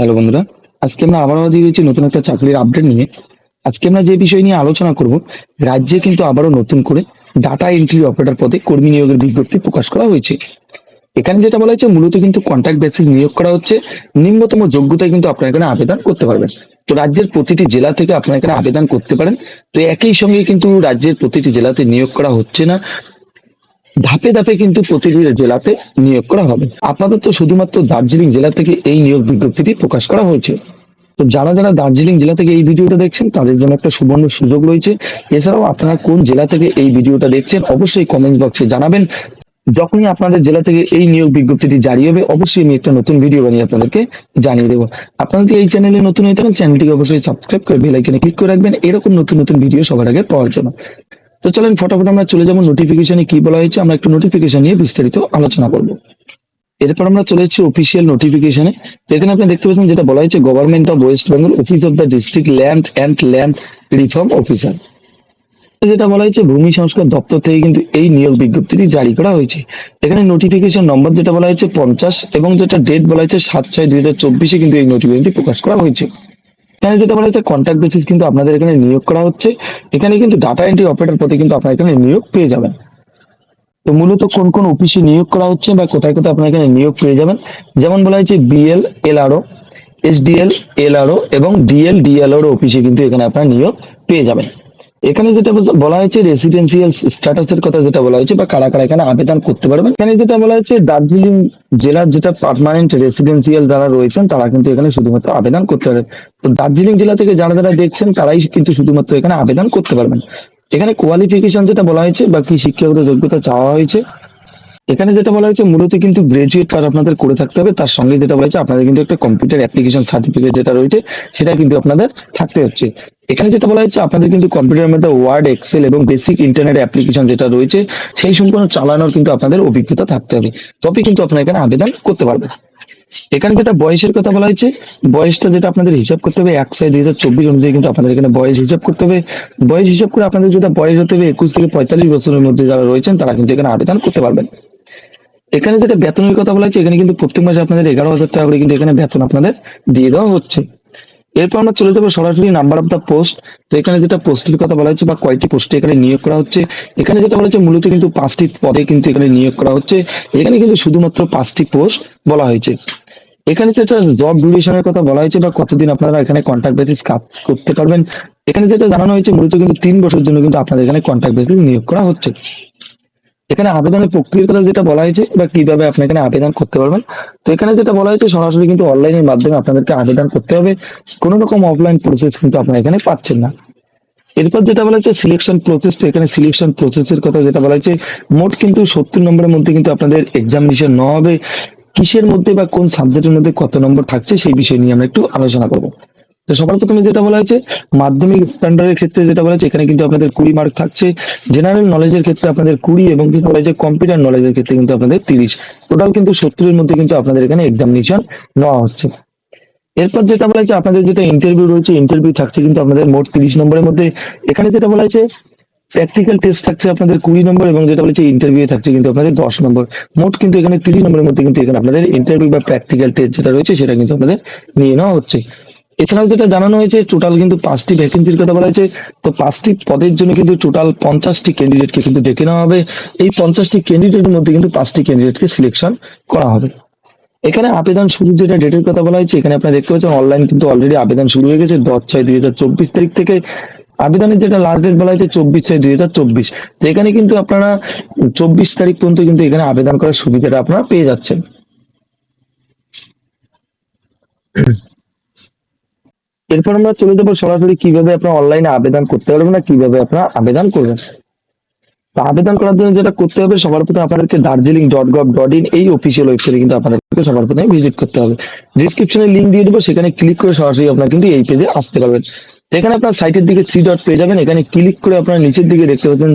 Hello বন্ধুরা, আজকে আমরা আবারও হাজির হয়েছি নতুন একটা চাকরির আপডেট নিয়ে। আজকে আমরা যে বিষয় নিয়ে আলোচনা করব, রাজ্যে কিন্তু আবারও নতুন করে ডাটা এন্ট্রি অপারেটর পদে কর্মী নিয়োগের বিজ্ঞপ্তি প্রকাশ করা হয়েছে। এখানে যেটা বলা হয়েছে, মূলত কিন্তু কন্ট্রাক্ট বেসিস নিয়োগ করা হচ্ছে। নিম্নতম যোগ্যতায় কিন্তু আপনার এখানে আবেদন করতে পারবেন। তো রাজ্যের প্রতিটি জেলা থেকে আপনার এখানে আবেদন করতে পারেন। তো একই সঙ্গে কিন্তু রাজ্যের প্রতিটি জেলাতে নিয়োগ করা হচ্ছে না। ধাপে ধাপে কিন্তু প্রতিটি জেলাতে নিয়োগ করা হবে। আপাতত শুধুমাত্র দার্জিলিং জেলা থেকে এই নিয়োগ বিজ্ঞপ্তিটি প্রকাশ করা হয়েছে। তো যারা যারা দার্জিলিং জেলা থেকে এই ভিডিওটা দেখছেন, তাদের জন্য একটা সুবর্ণ সুযোগ রয়েছে। এছাড়াও আপনারা কোন জেলা থেকে এই ভিডিওটা দেখছেন, অবশ্যই কমেন্ট বক্সে জানাবেন। যখনই আপনাদের জেলা থেকে এই নিয়োগ বিজ্ঞপ্তিটি জারি হবে, অবশ্যই আমি একটা নতুন ভিডিও বানিয়ে আপনাদেরকে জানিয়ে দেবো। আপনারা এই চ্যানেলে নতুন হয়ে থাকেন, চ্যানেলটিকে অবশ্যই সাবস্ক্রাইব করে বেল ক্লিক করে রাখবেন। এরকম নতুন নতুন ভিডিও সবার আগে পাওয়ার জন্য। তো চলেন ফটাফট আমরা চলে যাব নোটিফিকেশনে কি বলা হয়েছে, আমরা একটু নোটিফিকেশন নিয়ে বিস্তারিত আলোচনা করব। এরপর আমরা চলে যাচ্ছি অফিসিয়াল নোটিফিকেশনে তো এখানে আপনি দেখতে পাচ্ছেন যেটা বলা হয়েছে government of West Bengal office of the district land and land reform officer যেটা বলা হয়েছে, ভূমি সংস্কার দপ্তর থেকে কিন্তু এই নিয়োগ বিজ্ঞপ্তিটি জারি করা হয়েছে। এখানে নোটিফিকেশন নম্বর যেটা বলা হয়েছে, পঞ্চাশ, এবং যেটা ডেট বলা হয়েছে, সাত ছয় দুই হাজার চব্বিশে কিন্তু এই নোটিফিকেশনটি প্রকাশ করা হয়েছে। এখানে যেটা বলা হচ্ছে কন্ট্রাক্ট বেসিস কিন্তু আপনাদের এখানে নিয়োগ করা হচ্ছে। এখানে কিন্তু ডাটা এন্ট্রি অপারেটর প্রতি কিন্তু আপনারা এখানে নিয়োগ পেয়ে যাবেন। তো মূলত কোন কোন অফিসে নিয়োগ করা হচ্ছে বা কোথায় কোথায় আপনারা এখানে নিয়োগ পেয়ে যাবেন। যেমন বলা হয়েছে BL L LRO SDL LRO এবং ডিএল ডিএলআর অফিসে কিন্তু এখানে আপনারা নিয়োগ পেয়ে যাবেন। এখানে যেটা বলা হয়েছে রেসিডেন্সিয়াল স্ট্যাটাস এর কথা যেটা বলা হয়েছে বা কারা কারা এখানে আবেদন করতে পারবেন। এখানে যেটা বলা হয়েছে, দার্জিলিং জেলার যেটা পার্মানেন্ট রেসিডেন্সিয়াল যারা রয়েছেন, তারা কিন্তু এখানে শুধুমাত্র আবেদন করতে পারবেন। তো দার্জিলিং জেলা থেকে যারা যারা দেখছেন, তারাই কিন্তু শুধুমাত্র এখানে আবেদন করতে পারবেন। এখানে কোয়ালিফিকেশন যেটা বলা হয়েছে বা কি শিক্ষাগত যোগ্যতা চাওয়া হয়েছে। এখানে যেটা বলা হয়েছে, মূলত কিন্তু গ্রাজুয়েট পার আপনাদের করে থাকতে হবে। তার সঙ্গে যেটা বলা হয়েছে, আপনাদের কিন্তু একটা কম্পিউটার অ্যাপ্লিকেশন সার্টিফিকেট যেটা রয়েছে, সেটা কিন্তু আপনাদের থাকতে হচ্ছে। এখানে যেটা বলা হয়েছে, আপনাদের কিন্তু কম্পিউটারের মধ্যে ওয়ার্ড এক্সেল এবং বেসিক ইন্টারনেট অ্যাপ্লিকেশন যেটা রয়েছে, সেই সম্পূর্ণ চালানোর কিন্তু আপনাদের অভিজ্ঞতা থাকতে হবে। তবে কিন্তু আপনারা এখানে আবেদন করতে পারবেন। এখানে যেটা বয়সের কথা বলা হয়েছে, বয়সটা যেটা আপনাদের হিসাব করতে হবে, এক ছয় দুই হাজার চব্বিশ অনুযায়ী কিন্তু আপনাদের এখানে বয়স হিসাব করতে হবে। বয়স হিসাব করে আপনাদের যেটা বয়স হতে হবে, একুশ থেকে পঁয়তাল্লিশ বছরের মধ্যে যারা রয়েছেন, তারা কিন্তু এখানে আবেদন করতে পারবেন। এখানে যেটা বেতনের কথা বলা হয়েছে এখানে কিন্তু প্রত্যেক মাসে আপনাদের এগারো হাজার টাকা করে কিন্তু এখানে বেতন আপনাদের দিয়ে দেওয়া হচ্ছে। এরপর আমরা চলে যাব সরাসরি নাম্বার অফ দ্য পোস্ট তো এখানে যেটা পোস্টের কথা বলা হচ্ছে বা কয়টি পোস্টে এখানে নিয়োগ করা হচ্ছে, এখানে যেটা বলা হচ্ছে মূলত কিন্তু পাঁচটি পদে কিন্তু এখানে নিয়োগ করা হচ্ছে। এখানে কিন্তু শুধুমাত্র পাঁচটি পোস্ট বলা হয়েছে। এখানে যেটা জব ডিউরেশনের কথা বলা হয়েছে বা কতদিন আপনারা এখানে কন্ট্রাক্ট বেসিস কাজ করতে পারবেন, এখানে যেটা জানানো হয়েছে মূলত কিন্তু তিন বছরের জন্য কিন্তু আপনাদের এখানে কন্ট্রাক্ট বেসিস নিয়োগ করা হচ্ছে। এখানে আবেদনের প্রক্রিয়ার কথা যেটা বলা হয়েছে বা কীভাবে আপনি এখানে আবেদন করতে পারবেন? তো এখানে যেটা বলা হয়েছে, সরাসরি কিন্তু অনলাইনের মাধ্যমে আপনাদেরকে আবেদন করতে হবে। কোনো রকম অফলাইন প্রসেস কিন্তু আপনারা এখানে পাচ্ছেন না। এরপর যেটা বলা হচ্ছে সিলেকশন প্রসেস তো এখানে সিলেকশন প্রসেসের কথা যেটা বলা হচ্ছে মোট কিন্তু সত্তর নম্বরের মধ্যে কিন্তু আপনাদের এক্সামিনেশন নেওয়া হবে। কিসের মধ্যে বা কোন সাবজেক্টের মধ্যে কত নম্বর থাকছে সেই বিষয় নিয়ে আমরা একটু আলোচনা করব। তো সবার প্রথমে যেটা বলা হয়েছে, মাধ্যমিক স্ট্যান্ডার্ডের ক্ষেত্রে যেটা বলা হয়েছে, এখানে কিন্তু আপনাদের কুড়ি মার্ক থাকছে। জেনারেল নলেজের ক্ষেত্রে আপনাদের কুড়ি এবং যেটা বলা হয়েছে কম্পিউটার নলেজের ক্ষেত্রে কিন্তু আপনাদের তিরিশ। টোটাল কিন্তু সত্তরের মধ্যে কিন্তু আপনাদের এখানে এক্সামিনেশন নেওয়া হচ্ছে। এরপর যেটা বলা হয়েছে, আপনাদের যেটা ইন্টারভিউ রয়েছে ইন্টারভিউ থাকছে কিন্তু আপনাদের মোট তিরিশ নম্বরের মধ্যে। এখানে যেটা বলা হয়েছে প্র্যাকটিক্যাল টেস্ট থাকছে আপনাদের কুড়ি নম্বর এবং যেটা বলেছে ইন্টারভিউ থাকছে কিন্তু আপনাদের দশ নম্বর। মোট কিন্তু এখানে তিরিশ নম্বরের মধ্যে কিন্তু এখানে আপনাদের ইন্টারভিউ বা প্র্যাকটিক্যাল টেস্ট যেটা রয়েছে, সেটা কিন্তু আপনাদের নিয়ে নেওয়া হচ্ছে। এছাড়াও যেটা জানানো হয়েছে টোটাল কিন্তু পাঁচটি ভ্যাকেন্সির কথা বলা হয়েছে। তো পাঁচটি পদের জন্য কিন্তু টোটাল পঞ্চাশটি ক্যান্ডিডেটকে কিন্তু ডেকে নেওয়া হবে। এই পঞ্চাশটি ক্যান্ডিডেটের মধ্যে কিন্তু পাঁচটি ক্যান্ডিডেটকে সিলেকশন করা হবে। এখানে আবেদন শুরু যেটা ডেটের কথা বলা হয়েছে, এখানে আপনারা দেখতে পাচ্ছেন অনলাইন কিন্তু অলরেডি আবেদন শুরু হয়ে গেছে দশ ছয় দুই হাজার চব্বিশ তারিখ থেকে। আবেদনের যেটা লাস্ট ডেট বলা হয়েছে চব্বিশ ছয় দুই হাজার চব্বিশ। তো এখানে কিন্তু আপনারা চব্বিশ তারিখ পর্যন্ত কিন্তু এখানে আবেদন করার সুবিধাটা আপনারা পেয়ে যাচ্ছেন। এরপর আমরা চলে যাব সরাসরি কীভাবে আপনারা অনলাইনে আবেদন করতে পারবেন না কীভাবে আপনারা আবেদন করবেন। তো আবেদন করার জন্য যেটা করতে হবে, সবার প্রথমে আপনাদেরকে Darjeeling dot gov dot in এই অফিসিয়াল ওয়েবসাইটে কিন্তু আপনাদেরকে সবার প্রথমে ভিজিট করতে হবে। ডিসক্রিপশনে লিঙ্ক দিয়ে দেবো, সেখানে ক্লিক করে সরাসরি আপনার কিন্তু এই পেজে আসতে পারবেন। এখানে আপনার সাইটের দিকে থ্রি ডট পেয়ে যাবেন, এখানে ক্লিক করে আপনার নিচের দিকে দেখতে পাচ্ছেন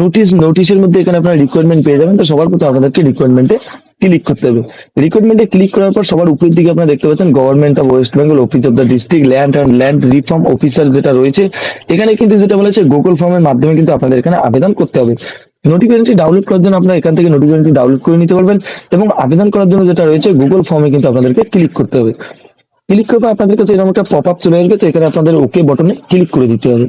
নোটিশ নোটিশের মধ্যে এখানে আপনার রিকোয়ারমেন্ট পেয়ে যাবেন। তো সবার প্রথমে আপনাদেরকে রিকোয়ারমেন্টে ক্লিক করতে হবে। রিকোয়ারমেন্টে ক্লিক করার পর সবার উপরের দিকে আপনারা দেখতে পাচ্ছেন government of West Bengal office of the district land and land reform officer যেটা রয়েছে, এখানে কিন্তু যেটা বলেছে গুগল ফর্মের মাধ্যমে কিন্তু আপনাদের এখানে আবেদন করতে হবে। নোটিফিকেশনটি ডাউনলোড করার জন্য আপনারা এখান থেকে নোটিফিকেশনটি ডাউনলোড করে নিতে পারবেন এবং আবেদন করার জন্য যেটা রয়েছে গুগল ফর্মে কিন্তু আপনাদেরকে ক্লিক করতে হবে। ক্লিক করবে আপনাদের কাছে এরকম একটা পপ আপ চলে আসবে, তো এখানে আপনাদের ওকে বটনে ক্লিক করে দিতে হবে।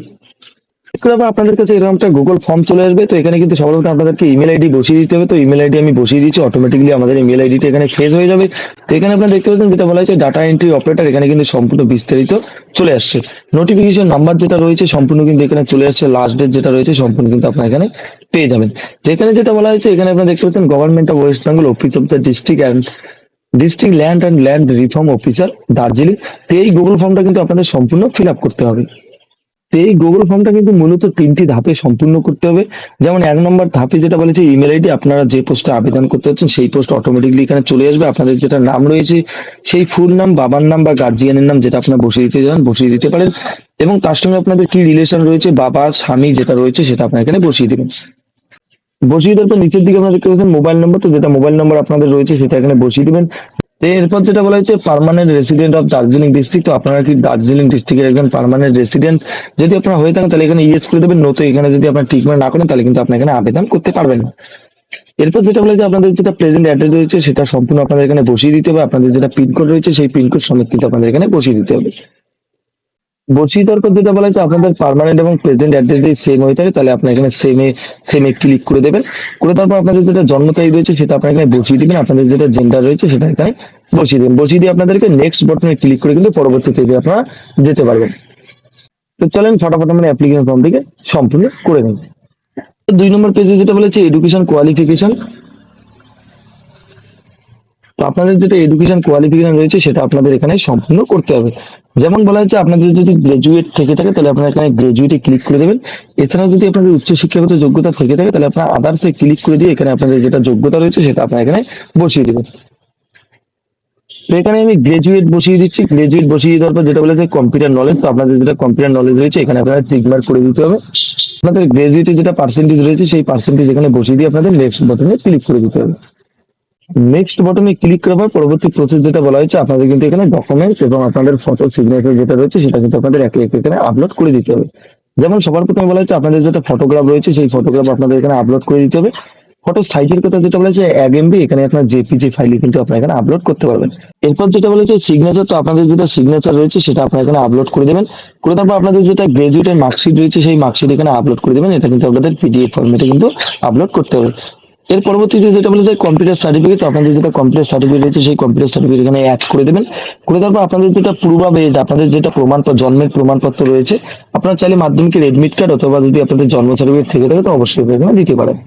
আপনাদের কাছে এরকম একটা গুগল ফর্ম চলে আসবে, তো এখানে কিন্তু সবার আপনাদেরকে ইমেল আইডি বসিয়ে দিতে হবে, তো ইমেল আইডি আমি বসিয়ে দিচ্ছি অটোমেটিকলি আমাদের ইমেল আইডিটা এখানে ফেজ হয়ে যাবে। তো এখানে আপনারা দেখতে পাচ্ছেন যেটা বলা হয়েছে ডাটা এন্ট্রি অপারেটর এখানে কিন্তু সম্পূর্ণ বিস্তারিত চলে আসছে। নোটিফিকেশন নাম্বার যেটা রয়েছে, সম্পূর্ণ কিন্তু এখানে চলে আসছে লাস্ট ডেট যেটা রয়েছে, সম্পূর্ণ কিন্তু আপনারা এখানে পেয়ে যাবেন। তো এখানে যেটা বলা হয়েছে, এখানে আপনারা দেখতে পাচ্ছেন government of West Bengal office of the district and district land and land reform officer Darjeeling তো এই গুগল ফর্মটা কিন্তু আপনাদের সম্পূর্ণ ফিল আপ করতে হবে। এই গুগল ফর্মটা কিন্তু মূলত তিনটি ধাপে সম্পূর্ণ করতে হবে। যেমন এক নম্বর ধাপে যেটা বলেছে ইমেল আইডি আপনারা যে পোস্টে আবেদন করতে হচ্ছেন সেই পোস্ট অটোমেটিকলি এখানে চলে আসবে। আপনাদের যেটা নাম রয়েছে, সেই ফুল নাম বাবার নাম বা গার্জিয়ানের নাম যেটা আপনারা বসিয়ে দিতে চান, বসিয়ে দিতে পারেন। এবং তার সঙ্গে আপনাদের কি রিলেশন রয়েছে, বাবা, স্বামী যেটা রয়েছে সেটা আপনারা এখানে বসিয়ে দেবেন। বসিয়ে দেওয়ার পর নিচের দিকে আপনারা দেখতে পাচ্ছেন মোবাইল নম্বর তো যেটা মোবাইল নম্বর আপনাদের রয়েছে সেটা এখানে বসিয়ে দিবেন। এরপর যেটা বলা হয়েছে permanent resident of Darjeeling district তো আপনারা কি দার্জিলিং ডিস্ট্রিক্টের একজন পার্মানেন্ট রেসিডেন্ট যদি আপনারা হয়ে থাকেন, তাহলে এখানে ইয়েস করে দেবেন নতুন এখানে যদি আপনার ট্রিটমেন্ট না করেন, তাহলে কিন্তু আপনি এখানে আবেদন করতে পারবেন না। এরপর যেটা বলে যে আপনাদের যেটা প্রেজেন্ট অ্যাড্রেস রয়েছে, সেটা সম্পূর্ণ আপনাদের এখানে বসিয়ে দিতে হবে। আপনাদের যেটা পিনকোড রয়েছে, সেই পিনকোড সমেত কিন্তু আপনাদের এখানে বসিয়ে দিতে হবে। দেওয়ার পর যেটা বলা হচ্ছে আপনাদের পার্মানেন্ট এবং প্রেজেন্ট অ্যাড্রেস যদি সেম হয়ে থাকে, তাহলে আপনি এখানে সেমে সেমে ক্লিক করে দেবেন। করে তারপর আপনাদের যেটা জন্ম তারিখ রয়েছে, সেটা আপনার এখানে বসিয়ে দিবেন। আপনাদের যেটা জেন্ডার রয়েছে, সেটা এখানে বসিয়ে দেবেন। বসিয়ে দিয়ে আপনাদেরকে নেক্সট বটনে ক্লিক করে কিন্তু পরবর্তী পেজে আপনারা যেতে পারবেন। তো চলেন ফটাফট আমরা অ্যাপ্লিকেশন ফর্মটিকে সম্পূর্ণ করে তো দুই নম্বর পেজে যেটা বলেছে এডুকেশন কোয়ালিফিকেশন তো আপনাদের যেটা এডুকেশন কোয়ালিফিকেশন রয়েছে, সেটা আপনাদের এখানে সম্পূর্ণ করতে হবে। যেমন বলা হচ্ছে আপনাদের যদি গ্রাজুয়েট থেকে থাকে, তাহলে আপনারা এখানে গ্রাজুয়েটে ক্লিক করে দেবেন। এছাড়াও যদি আপনাদের উচ্চ শিক্ষাগত যোগ্যতা থেকে থাকে, তাহলে আপনারা আদার্সে ক্লিক করে দিয়ে এখানে আপনাদের যেটা যোগ্যতা রয়েছে, সেটা আপনারা এখানে বসিয়ে দেবেন। তো এখানে আমি গ্রাজুয়েট বসিয়ে দিচ্ছি। গ্রাজুয়েট বসিয়ে দেওয়ার পর যেটা বলেছে কম্পিউটার নলেজ তো আপনাদের যেটা কম্পিউটার নলেজ রয়েছে, এখানে আপনারা টিক মার্ক করে দিতে হবে। আপনাদের গ্রাজুয়েটের যেটা পার্সেন্টেজ রয়েছে, সেই পার্সেন্টেজ এখানে বসিয়ে দিয়ে আপনাদের নেক্সট বাটনে ক্লিক করে দিতে হবে। নেক্সট বটনে ক্লিক করার পর পরবর্তী প্রসেস যেটা বলা হয়েছে, আপনাদের কিন্তু এখানে ডকুমেন্টস এবং আপনাদের ফটো সিগনেচার যেটা রয়েছে, সেটা কিন্তু আপনাদের একে একে এখানে আপলোড করে দিতে হবে। যেমন সবার প্রথমে বলা হয়েছে, আপনাদের যেটা ফটোগ্রাফ রয়েছে, সেই ফটোগ্রাফ আপনাদের এখানে আপলোড করে দিতে হবে। ফটো সাইজের কথা যেটা বলেছে এক এমবি এখানে আপনার জেপিজি ফাইলে কিন্তু আপনারা এখানে আপলোড করতে পারবেন। এরপর যেটা বলেছে সিগনেচার তো আপনাদের যেটা সিগনেচার রয়েছে, সেটা আপনার এখানে আপলোড করে দেবেন। করে তারপর আপনাদের যেটা গ্রাজুয়েটের মার্কশিট রয়েছে, সেই মার্কশিট এখানে আপলোড করে দেবেন। এটা কিন্তু আপনাদের পিডিএফ ফরম্যাটে কিন্তু আপলোড করতে হবে। এর পরবর্তীতে যেটা বলেছে কম্পিউটার সার্টিফিকেট আপনাদের যেটা কম্পিউটার সার্টিফিকেট রয়েছে, সেই কম্পিউটার সার্টিফিকেট এখানে অ্যাড করে দেবেন। করে তারপর আপনাদের যেটা পূর্বাবেজ আপনাদের যেটা প্রমাণপত্র, জন্মের প্রমাণপত্র রয়েছে, আপনারা চাইলে মাধ্যমিকের এডমিট কার্ড অথবা যদি আপনাদের জন্ম সার্টিফিকেট থেকে থাকে, তো অবশ্যই এখানে দিতে পারেন।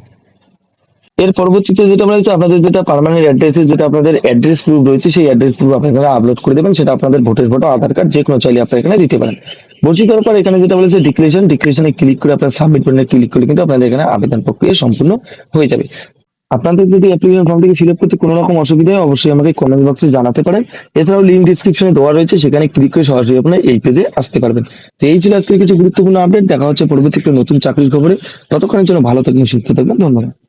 এর পরবর্তীতে যেটা বলা হচ্ছে আপনাদের যেটা পার্মানেন্ট অ্যাড্রেস যেটা আপনাদের অ্যাড্রেস প্রুফ রয়েছে, সেই অ্যাড্রেস প্রুফ আপনারা আপলোড করে দেবেন, সেটা আপনাদের ভোটের ফটো আধার কার্ড যে কোনো চাইলে আপনারা এখানে দিতে পারেন। বসিয়ে দেওয়ার পর এখানে যেটা বলেছে ডিক্লেরেশন ডিক্লেরেশনে ক্লিক করে আপনার সাবমিট বাটনে ক্লিক করলে কিন্তু আপনাদের এখানে আবেদন প্রক্রিয়া সম্পূর্ণ হয়ে যাবে। আপনাদের যদি অ্যাপ্লিকেশন ফর্মটিকে ফিল আপ করতে কোনো রকম অসুবিধা হয়, অবশ্যই আমাকে কমেন্ট বক্সে জানাতে পারেন। এছাড়াও লিঙ্ক ডিসক্রিপশনে দেওয়া রয়েছে, সেখানে ক্লিক করে সরাসরি আপনারা এই পেজে আসতে পারবেন। তো এই ছিল আজকে কিছু গুরুত্বপূর্ণ আপডেট দেখা হচ্ছে পরবর্তী একটা নতুন চাকরির খবরে। ততক্ষণের জন্য ভালো থাকবেন, সুস্থ থাকবেন। ধন্যবাদ।